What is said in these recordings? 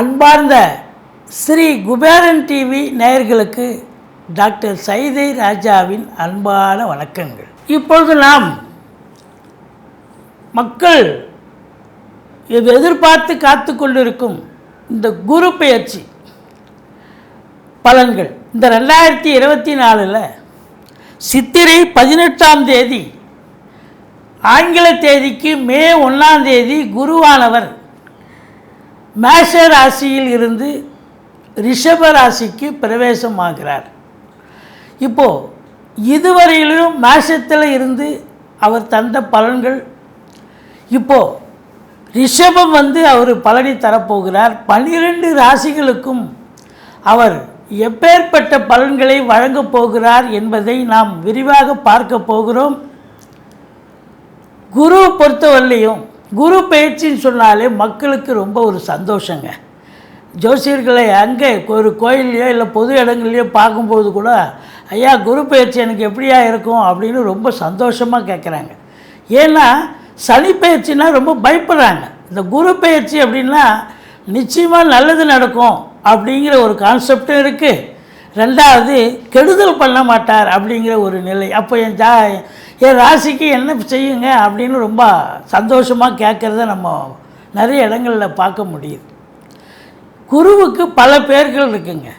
அன்பார்ந்த ஸ்ரீ குபேரன் டிவி நேயர்களுக்கு டாக்டர் சைதை ராஜாவின் அன்பான வணக்கங்கள். இப்பொழுது நாம் மக்கள் இது எதிர்பார்த்து காத்து கொண்டிருக்கும் இந்த குரு பயிற்சி பலன்கள். இந்த ரெண்டாயிரத்தி இருபத்தி நாலில் சித்திரை பதினெட்டாம் தேதி ஆங்கில தேதிக்கு மே ஒன்றாம் தேதி குருவானவர். மேஷ ராசியில் இருந்து ரிஷப ராசிக்கு பிரவேசமாகிறார். இப்போது இதுவரையிலும் மேஷத்தில் இருந்து அவர் தந்த பலன்கள். இப்போது ரிஷபம் வந்து அவர் பலனை தரப்போகிறார். பன்னிரெண்டு ராசிகளுக்கும் அவர் எப்பேற்பட்ட பலன்களை வழங்கப் போகிறார் என்பதை நாம் விரிவாக பார்க்க போகிறோம். குரு பொறுத்தவரையிலையும் குரு பயிற்சின்னு சொன்னாலே மக்களுக்கு ரொம்ப ஒரு சந்தோஷங்க. ஜோசியர்களை அங்கே ஒரு கோயில்லையோ இல்லை பொது இடங்கள்லையோ பார்க்கும்போது கூட ஐயா குரு பயிற்சி எனக்கு எப்படியா இருக்கும்? அப்படின்னு ரொம்ப சந்தோஷமாக கேட்குறாங்க ஏன்னா சனி பயிற்சினா ரொம்ப பயப்படுறாங்க. இந்த குரு பயிற்சி அப்படின்னா நிச்சயமாக நல்லது நடக்கும் அப்படிங்கிற ஒரு கான்செப்டும் இருக்குது ரெண்டாவது கெடுதல் பண்ண மாட்டார் அப்படிங்கிற ஒரு நிலை. அப்போ என் ஜா என் ராசிக்கு என்ன செய்யுங்க அப்படின்னு ரொம்ப சந்தோஷமாக கேட்குறத நம்ம நிறைய இடங்களில் பார்க்க முடியுது. குருவுக்கு பல பேர்கள் இருக்குங்க.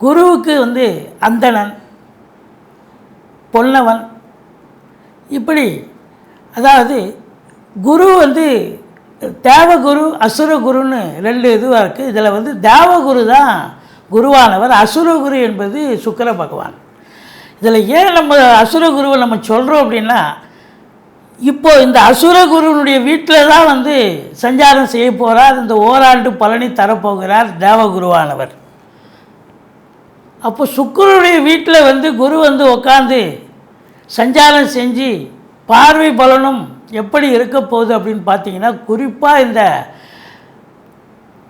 குருவுக்கு வந்து அந்தணன் பொன்னவன் இப்படி அதாவது குரு வந்து தேவகுரு அசுரகுருன்னு ரெண்டு இதுவாக இருக்குது இதில் வந்து தேவகுரு தான் குருவானவர் அசுரகுரு என்பது சுக்கிர பகவான். இதில் ஏன் நம்ம அசுரகுருவை நம்ம சொல்கிறோம் அப்படின்னா இப்போது இந்த அசுரகுருனுடைய வீட்டில் தான் வந்து சஞ்சாரம் செய்ய போகிறார் இந்த ஓராண்டு பழனி தரப்போகிறார் தேவகுருவானவர். அப்போ சுக்கரனுடைய வீட்டில் வந்து குரு வந்து உட்காந்து சஞ்சாரம் செஞ்சு பார்வை பலனும் எப்படி இருக்க போகுது அப்படின்னு பார்த்தீங்கன்னா குறிப்பாக இந்த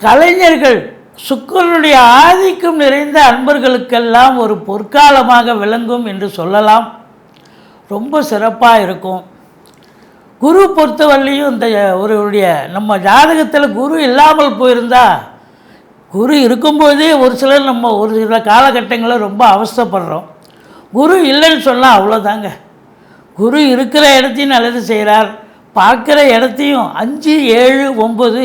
கலைஞர்கள் சுக்கரனுடைய ஆதிக்கம் நிறைந்த அன்பர்களுக்கெல்லாம் ஒரு பொற்காலமாக விளங்கும் என்று சொல்லலாம். ரொம்ப சிறப்பாக இருக்கும். குரு பொறுத்தவரையும் இந்த ஒருவருடைய நம்ம ஜாதகத்தில் குரு இல்லாமல் போயிருந்தா குரு இருக்கும்போதே ஒரு சிலர் நம்ம ஒரு சில காலகட்டங்களில் ரொம்ப அவஸ்தைப்படுறோம். குரு இல்லைன்னு சொன்னால் அவ்வளோதாங்க குரு இருக்கிற இடத்தையும் நல்லது செய்கிறார் பார்க்குற இடத்தையும் அஞ்சு ஏழு ஒம்பது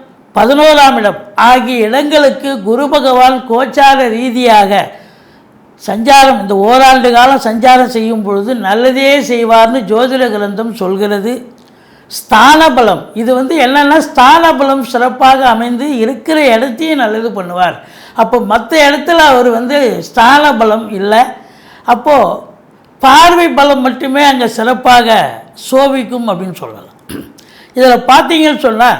பதினோராம் இடம். ஆகிய இடங்களுக்கு குரு பகவான் கோச்சார ரீதியாக சஞ்சாரம் இந்த ஓராண்டு காலம் சஞ்சாரம் செய்யும் பொழுது நல்லதே செய்வார்னு ஜோதிட கிரந்தம் சொல்கிறது. ஸ்தான பலம் இது வந்து என்னென்னா ஸ்தான பலம் சிறப்பாக அமைந்து இருக்கிற இடத்தையும் நல்லது பண்ணுவார். அப்போ மற்ற இடத்துல அவர் வந்து ஸ்தான பலம் இல்லை. அப்போது பார்வை பலம் மட்டுமே அங்கே சிறப்பாக சோபிக்கும் அப்படின்னு சொல்லலாம். இதில் பார்த்தீங்கன்னு சொன்னால்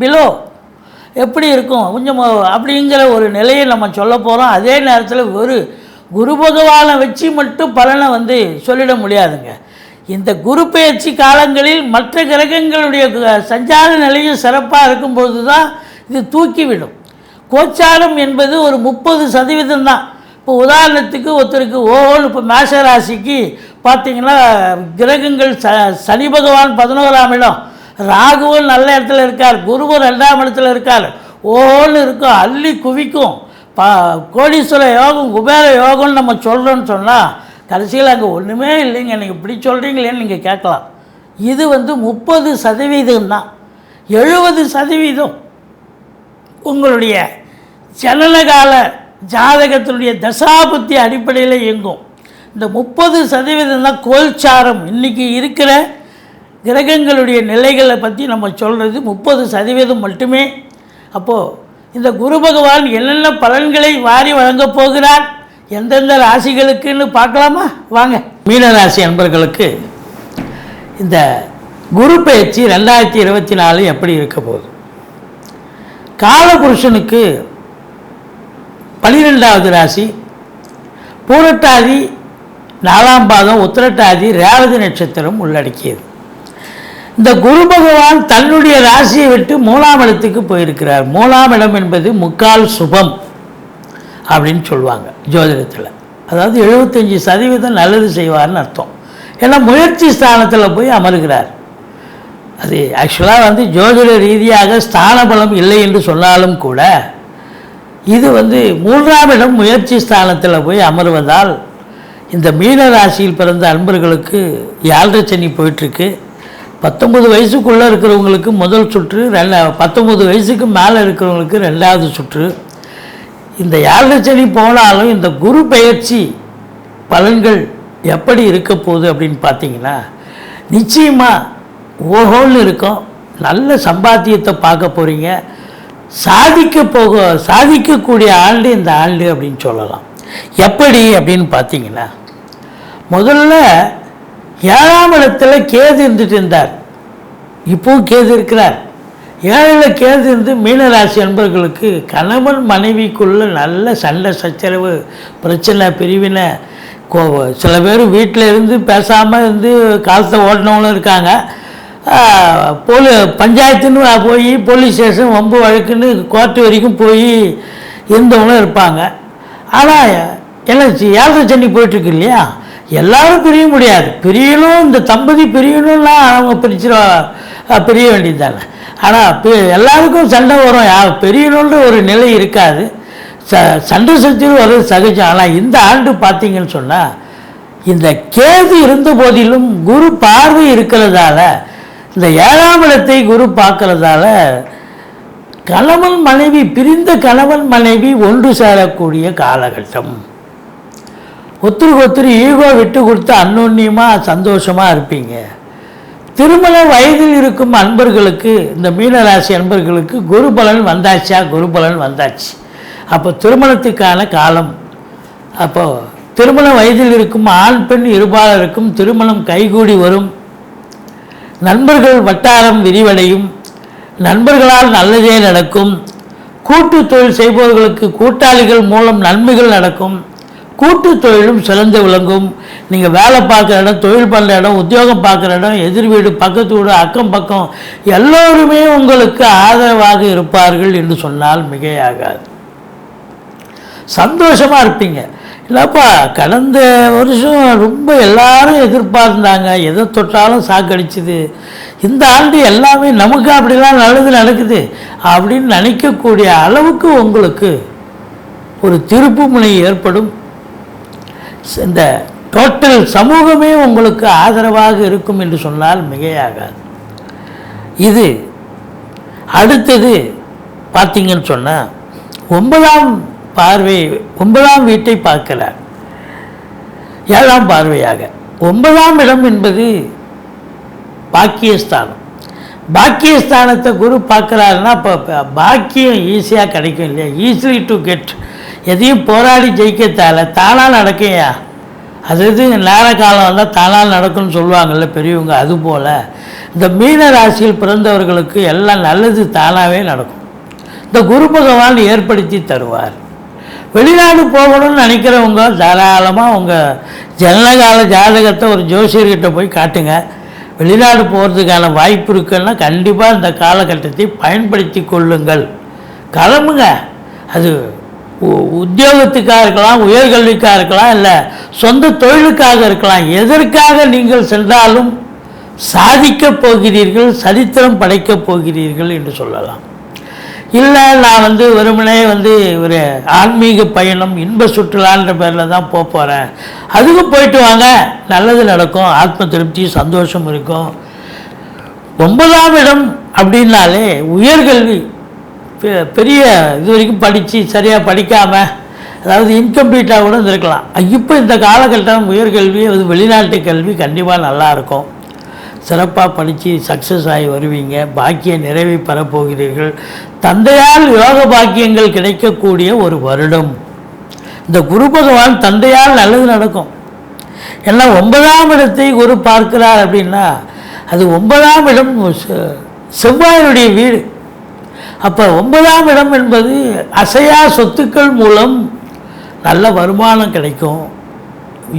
பிலோ எப்படி இருக்கும்? கொஞ்சம் அப்படிங்கிற ஒரு நிலையை நம்ம சொல்ல போகிறோம் அதே நேரத்தில் ஒரு குரு பகவானை வச்சு மட்டும் பலனை வந்து சொல்லிட முடியாதுங்க. இந்த குரு பயிற்சி காலங்களில் மற்ற கிரகங்களுடைய சஞ்சார நிலையும் சிறப்பாக இருக்கும்போது தான் இது தூக்கிவிடும். கோச்சாரம் என்பது ஒரு முப்பது சதவீதம் தான். இப்போ உதாரணத்துக்கு ஒருத்தருக்கு ஓஹோன்னு இப்போ மேஷ ராசிக்கு கிரகங்கள் ச சனி பகவான் பதினோராம் இடம். ராகுவும் நல்ல இடத்துல இருக்கார் குருவும் ரெண்டாம் இடத்துல இருக்கார். ஓன்னு இருக்கும் அள்ளி குவிக்கும். பா கோடீஸ்வர யோகம் குபேர யோகம்னு நம்ம சொல்கிறோன்னு சொன்னால் கடைசியில் அங்கே ஒன்றுமே இல்லைங்க. நீங்கள் இப்படி சொல்கிறீங்களேன்னு நீங்கள் கேட்கலாம். இது வந்து முப்பது சதவீதம் தான். எழுபது சதவீதம் உங்களுடைய ஜனனகால ஜாதகத்தினுடைய தசாபுத்தி அடிப்படையில் இயங்கும். இந்த முப்பது சதவீதம் தான் கோல்சாரம். இன்றைக்கி இருக்கிற கிரகங்களுடைய நிலைகளை பற்றி நம்ம சொல்கிறது முப்பது சதவீதம் மட்டுமே. அப்போது இந்த குரு பகவான் என்னென்ன பலன்களை வாரி வழங்கப் போகிறார்? எந்தெந்த ராசிகளுக்குன்னு பார்க்கலாமா? வாங்க. மீனராசி அன்பர்களுக்கு இந்த குரு பயிற்சி ரெண்டாயிரத்தி இருபத்தி நாலு எப்படி இருக்க போகுது? காலபுருஷனுக்கு பனிரெண்டாவது ராசி பூரட்டாதி நாலாம் பாதம் உத்திரட்டாதி ரேவதி நட்சத்திரம் உள்ளடக்கியது. இந்த குரு பகவான் தன்னுடைய ராசியை விட்டு மூலாம் இடத்துக்கு போயிருக்கிறார். மூலாம் இடம் என்பது முக்கால் சுபம் அப்படின்னு சொல்லுவாங்க ஜோதிடத்தில். அதாவது எழுபத்தஞ்சி சதவீதம் நல்லது செய்வார்னு அர்த்தம். ஏன்னா முயற்சி ஸ்தானத்தில் போய் அமர்கிறார். அது ஆக்சுவலாக வந்து ஜோதிட ரீதியாக ஸ்தான பலம் இல்லை என்று சொன்னாலும் கூட இது வந்து மூன்றாம் இடம் முயற்சி ஸ்தானத்தில் போய் அமர்வதால் இந்த மீன ராசியில் பிறந்த அன்பர்களுக்கு யாழ்ரச்சனி போயிட்டுருக்கு பத்தொம்பது வயசுக்குள்ளே இருக்கிறவங்களுக்கு முதல் சுற்று ரெண்டா பத்தொம்பது வயசுக்கு மேலே இருக்கிறவங்களுக்கு ரெண்டாவது சுற்று. இந்த யாழ்ரை சனி போனாலும் இந்த குரு பயிற்சி பலன்கள் எப்படி இருக்க போகுது அப்படின்னு பார்த்தீங்கன்னா நிச்சயமாக ஓஹோன்னு இருக்கும். நல்ல சம்பாத்தியத்தை பார்க்க போகிறீங்க சாதிக்க போக சாதிக்கக்கூடிய ஆண்டு இந்த ஆண்டு அப்படின்னு சொல்லலாம். எப்படி அப்படின்னு பார்த்தீங்கன்னா முதல்ல ஏழாம் இடத்துல கேது இருந்துட்டு இருந்தார். இப்போவும் கேது இருக்கிறார். ஏழில் கேது இருந்து மீனராசி அன்பர்களுக்கு கணவன் மனைவிக்குள்ள நல்ல சண்டை சச்சரவு பிரச்சனை பிரிவினை கோ சில பேர் வீட்டில் இருந்து பேசாமல் இருந்து காலத்தை ஓட்டினவங்களும் இருக்காங்க. போலி பஞ்சாயத்துன்னு போய் போலீஸ் ஸ்டேஷன் வம்பு வழக்குன்னு கோர்ட்டு வரைக்கும் போய் இருந்தவங்களும் இருப்பாங்க. ஆனால் என்ன ஏழரை சனி போயிட்டுருக்கு இல்லையா? எல்லாரும் பிரிய முடியாது. பிரியணும் இந்த தம்பதி பிரியணும்னா அவங்க பிரிச்சிட பிரிய வேண்டியது தானே ஆனால் எல்லாருக்கும் சண்டை வரும். யார் பிரியணுன்ற ஒரு நிலை இருக்காது. ச சண்டை சக்தியும் வர்றது சகஜம். ஆனால் இந்த ஆண்டு பார்த்தீங்கன்னு சொன்னால் இந்த கேது இருந்த போதிலும் குரு பார்வை இருக்கிறதால இந்த ஏழாம் இடத்தை குரு பார்க்கறதால கணவன் மனைவி பிரிந்த கணவன் மனைவி ஒன்று சேரக்கூடிய காலகட்டம். ஒருத்தருக்கு ஒருத்தர் ஈகோ விட்டு கொடுத்து அன்னோன்னியமாக சந்தோஷமாக இருப்பீங்க. திருமண வயதில் இருக்கும் அன்பர்களுக்கு இந்த மீனராசி அன்பர்களுக்கு குரு பலன் வந்தாச்சா? குரு பலன் வந்தாச்சு. அப்போ திருமணத்துக்கான காலம். அப்போது திருமண வயதில் இருக்கும் ஆண் பெண் இருபாலருக்கும் திருமணம் கைகூடி வரும். நண்பர்கள் வட்டாரம் விரிவடையும். நண்பர்களால் நல்லதே நடக்கும். கூட்டு தொழில் செய்பவர்களுக்கு கூட்டாளிகள் மூலம் நன்மைகள் நடக்கும். கூட்டு தொழிலும் சிறந்து விளங்கும். நீங்கள் வேலை பார்க்குற இடம் தொழில் பண்ணுற இடம் உத்தியோகம் பார்க்குற இடம் எதிர் வீடு பக்கத்து வீடு அக்கம் பக்கம் எல்லோருமே உங்களுக்கு ஆதரவாக இருப்பார்கள் என்று சொன்னால் மிகையாகாது. சந்தோஷமாக இருப்பீங்க. இல்லைப்பா கடந்த வருஷம் ரொம்ப எல்லாரும் எதிர்பார்த்தாங்க எதை தொட்டாலும் சாக்கடிச்சுது. இந்த ஆண்டு எல்லாமே நமக்கு அப்படிலாம் நல்லது நடக்குது அப்படின்னு நினைக்கக்கூடிய அளவுக்கு உங்களுக்கு ஒரு திருப்பு முனை ஏற்படும். இந்த டோட்டல் சமூகமே உங்களுக்கு ஆதரவாக இருக்கும் என்று சொன்னால் மிகையாகாது. இது அடுத்தது பார்த்தீங்கன்னு சொன்னால் ஒன்பதாம் பார்வை ஒன்பதாம் வீட்டை பார்க்கிறார் ஏழாம் பார்வையாக. ஒன்பதாம் இடம் என்பது பாக்கியஸ்தானம். பாக்கியஸ்தானத்தை குரு பார்க்குறாருன்னா இப்போ பாக்கியம் ஈஸியாக கிடைக்கும் இல்லையா? ஈஸிலி டு கெட் எதையும் போராடி ஜெயிக்கத்தால தானாக நடக்கையா? அது இது நேர காலம் வந்தால் தானால் நடக்கும்னு சொல்லுவாங்கள்ல பெரியவங்க அதுபோல் இந்த மீன ராசியில் பிறந்தவர்களுக்கு எல்லாம் நல்லது தானாகவே நடக்கும். இந்த குரு பகவான் ஏற்படுத்தி தருவார். வெளிநாடு போகணும்னு நினைக்கிறவங்க தாராளமாக உங்கள் ஜனனகால ஜாதகத்தை ஒரு ஜோசியர்கிட்ட போய் காட்டுங்க. வெளிநாடு போகிறதுக்கான வாய்ப்பு இருக்குன்னா கண்டிப்பாக இந்த காலகட்டத்தை பயன்படுத்தி கொள்ளுங்கள். கிளம்புங்க அது உத்தியோகத்துக்காக இருக்கலாம் உயர்கல்விக்காக இருக்கலாம் இல்லை சொந்த தொழிலுக்காக இருக்கலாம் எதற்காக நீங்கள் சென்றாலும் சாதிக்கப் போகிறீர்கள் சரித்திரம் படைக்கப் போகிறீர்கள் என்று சொல்லலாம். இல்லை நான் வந்து வெறுமனே வந்து ஒரு ஆன்மீக பயணம் இன்ப சுற்றுலான்ற பேரில் தான் போக போகிறேன் அதுக்கும் போயிட்டு வாங்க நல்லது நடக்கும் ஆத்ம திருப்தி சந்தோஷம் இருக்கும். ஒன்பதாம் இடம் அப்படின்னாலே உயர்கல்வி. பெரிய இது வரைக்கும் படித்து சரியாக படிக்காமல் அதாவது இன்கம்ப்ளீட்டாக கூட இருந்திருக்கலாம். இப்போ இந்த காலகட்டம் உயர்கல்வி அது வெளிநாட்டு கல்வி கண்டிப்பாக நல்லாயிருக்கும் சிறப்பாக படித்து சக்ஸஸ் ஆகி வருவீங்க. பாக்கிய நிறைவை பெறப்போகிறீர்கள் தந்தையால் யோக பாக்கியங்கள் கிடைக்கக்கூடிய ஒரு வருடம். இந்த குரு பகவான் தந்தையால் நல்லது நடக்கும். ஏன்னா ஒன்பதாம் இடத்தை குரு பார்க்கிறார் அப்படின்னா அது ஒன்பதாம் இடம் செ- செவ்வாயினுடைய வீடு. அப்போ ஒன்பதாம் இடம் என்பது அசையா சொத்துக்கள் மூலம் நல்ல வருமானம் கிடைக்கும்.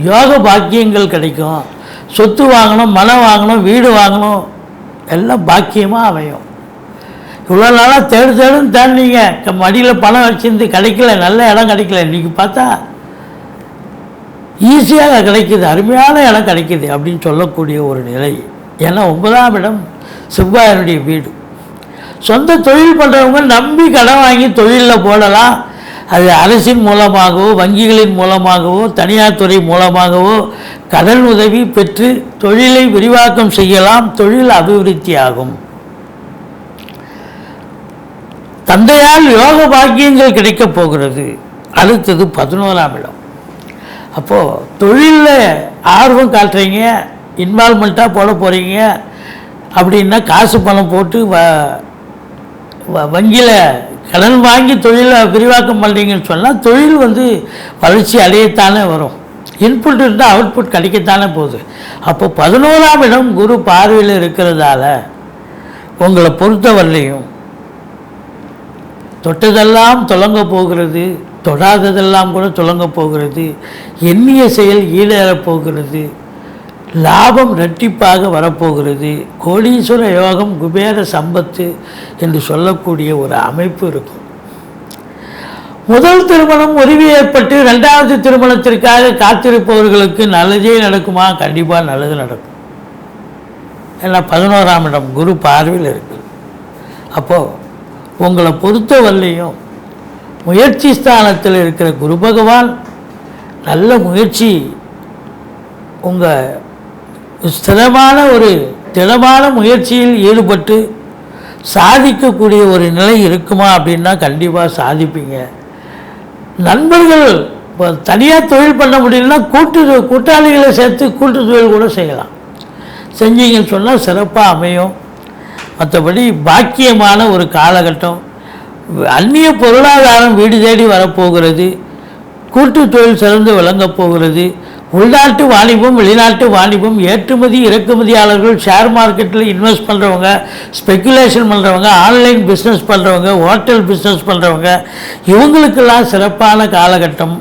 யோக பாக்கியங்கள் கிடைக்கும். சொத்து வாங்கணும் மனம் வாங்கணும் வீடு வாங்கணும் எல்லாம் பாக்கியமாக அமையும். இவ்வளோ நாளாக தேடு தேடுன்னு தேடினீங்க. மடியில் பணம் வச்சிருந்து கிடைக்கல நல்ல இடம் கிடைக்கல. இன்றைக்கி பார்த்தா ஈஸியாக கிடைக்குது அருமையான இடம் கிடைக்குது அப்படின்னு சொல்லக்கூடிய ஒரு நிலை. ஏன்னா ஒன்பதாம் இடம் செவ்வாயனுடைய வீடு. சொந்த தொழில் பண்ணுறவங்க நம்பி கடன் வாங்கி தொழிலில் போடலாம். அது அரசின் மூலமாகவோ வங்கிகளின் மூலமாகவோ தனியார் துறை மூலமாகவோ கடன் உதவி பெற்று தொழிலை விரிவாக்கம் செய்யலாம். தொழில் அபிவிருத்தி ஆகும் தந்தையால் யோக பாக்கியங்கள் கிடைக்கப் போகிறது. அடுத்தது பதினோராம் இடம். அப்போது தொழிலில் ஆர்வம் காட்டுறீங்க இன்வால்மெண்ட்டாக போட போகிறீங்க அப்படின்னா காசு பணம் போட்டு வ- வங்கியில் கடன் வாங்கி தொழிலை விரிவாக்கம் பண்ணுறீங்கன்னு சொன்னால் தொழில் வந்து வளர்ச்சி அடையத்தானே வரும். இன்புட் இருந்தால் அவுட்புட் கிடைக்கத்தானே போகுது. அப்போ பதினோராம் இடம் குரு பார்வையில் இருக்கிறதால உங்களை பொறுத்தவரையும் தொட்டதெல்லாம் தொடங்க போகிறது தொடாததெல்லாம் கூட தொடங்க போகிறது எண்ணிய செயல் ஈடேறப் போகிறது லாபம் ரெட்டிப்பாக வரப்போகிறது. கோடீஸ்வர யோகம் குபேர சம்பத்து என்று சொல்லக்கூடிய ஒரு அமைப்பு இருக்கும். முதல் திருமணம் உரிமை ஏற்பட்டு ரெண்டாவது திருமணத்திற்காக காத்திருப்பவர்களுக்கு நல்லதே நடக்குமா? கண்டிப்பாக நல்லது நடக்கும். ஏன்னா பதினோராம் இடம் குரு பார்வையில் இருக்குது அப்போது உங்களை பொறுத்தவரையும் முயற்சி ஸ்தானத்தில் இருக்கிற குரு பகவான் நல்ல முயற்சி உங்கள் ஸ்திரமான ஒரு திடமான முயற்சியில் ஈடுபட்டு சாதிக்கக்கூடிய ஒரு நிலை இருக்குமா அப்படின்னா கண்டிப்பாக சாதிப்பீங்க. நண்பர்கள் இப்போ தனியாக தொழில் பண்ண முடியலன்னா கூட்டு கூட்டாளிகளை சேர்த்து கூட்டு தொழில் கூட செய்யலாம். செஞ்சீங்கன்னு சொன்னால் சிறப்பாக அமையும். மற்றபடி பாக்கியமான ஒரு காலகட்டம். அந்நிய பொருளாதாரம் வீடு தேடி வரப்போகிறது. கூட்டு தொழில் சிறந்து விளங்கப் போகிறது. உள்நாட்டு வாணிபம் வெளிநாட்டு வாணிபம் ஏற்றுமதி இறக்குமதியாளர்கள் ஷேர் மார்க்கெட்டில் இன்வெஸ்ட் பண்ணுறவங்க ஸ்பெக்குலேஷன் பண்ணுறவங்க ஆன்லைன் பிஸ்னஸ் பண்ணுறவங்க ஹோட்டல் பிஸ்னஸ் பண்ணுறவங்க இவங்களுக்கெல்லாம் சிறப்பான காலகட்டம்.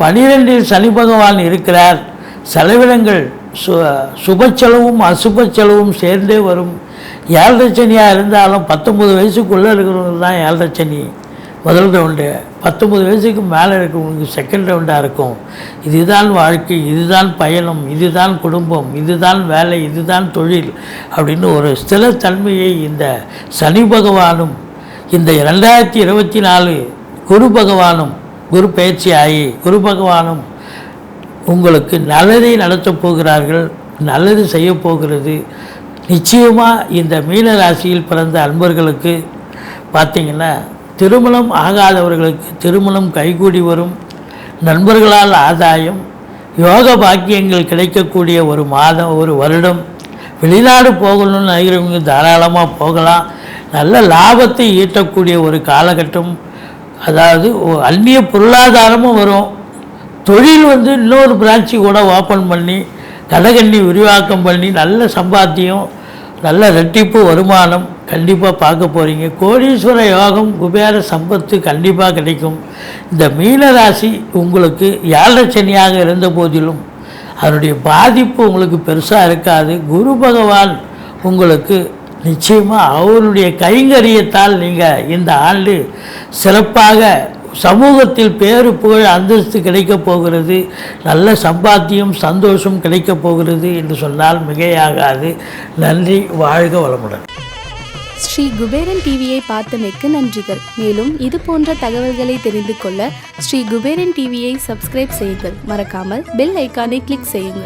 பனிரெண்டில் சனி பகவான் இருக்கிறார். செலவினங்கள் சு சுப செலவும் அசுப செலவும் சேர்ந்தே வரும். ஏழரை சனியாக இருந்தாலும் பத்தொம்பது வயசுக்குள்ளே இருக்கிறவங்க தான் ஏழரை சனி. முதல் உண்டு பத்தொம்பது வயசுக்கு மேலே இருக்கிறவங்களுக்கு செகண்ட் ரவுண்டாக இருக்கும். இதுதான் வாழ்க்கை இதுதான் பயணம் இதுதான் குடும்பம் இதுதான் வேலை இதுதான் தொழில் அப்படின்னு ஒரு ஸ்திரத்தன்மையை இந்த சனி பகவானும் இந்த ரெண்டாயிரத்தி இருபத்தி நாலு குரு பகவானும் குரு பயிற்சி ஆகி குரு பகவானும் உங்களுக்கு நல்லதை நடத்தப் போகிறார்கள் நல்லது செய்ய போகிறது. நிச்சயமாக இந்த மீன ராசியில் பிறந்த அன்பர்களுக்கு பார்த்திங்கன்னா திருமணம் ஆகாதவர்களுக்கு திருமணம் கைகூடி வரும். நண்பர்களால் ஆதாயம். யோக பாக்கியங்கள் கிடைக்கக்கூடிய ஒரு மாதம் ஒரு வருடம். வெளிநாடு போகணும்னு நினைக்கிறவங்க தாராளமாக போகலாம். நல்ல லாபத்தை ஈட்டக்கூடிய ஒரு காலகட்டம். அதாவது அந்நிய பொருளாதாரமும் வரும். தொழில் வந்து இன்னொரு பிரான்ச்சு கூட ஓப்பன் பண்ணி கதகண்ணி விரிவாக்கம் பண்ணி நல்ல சம்பாத்தியம். நல்ல ரெட்டிப்பு வருமானம் கண்டிப்பாக பார்க்க போகிறீங்க கோடீஸ்வர யோகம் குபேர சம்பத்து கண்டிப்பாக கிடைக்கும். இந்த மீனராசி உங்களுக்கு ஏழரை சனியாக இருந்த போதிலும் அதனுடைய பாதிப்பு உங்களுக்கு பெருசாக இருக்காது. குரு பகவான் உங்களுக்கு நிச்சயமாக அவருடைய கைங்கரியத்தால் நீங்கள் இந்த ஆண்டு சிறப்பாக சமூகத்தில் பேரு புகழ் அந்தஸ்து கிடைக்கப் போகிறது. நல்ல சம்பாத்தியம் சந்தோஷம் கிடைக்கப் போகிறது என்று சொன்னால் மிகையாகாது. நன்றி வாழ்க வளமுடன். ஸ்ரீ குபேரன் டிவியை பார்த்தமைக்கு நன்றிகள். மேலும் இது போன்ற தகவல்களை தெரிந்து கொள்ள ஸ்ரீ குபேரன் டிவியை சப்ஸ்கிரைப் செய்யுங்கள். மறக்காமல் பெல் ஐக்கானை கிளிக் செய்யுங்கள்.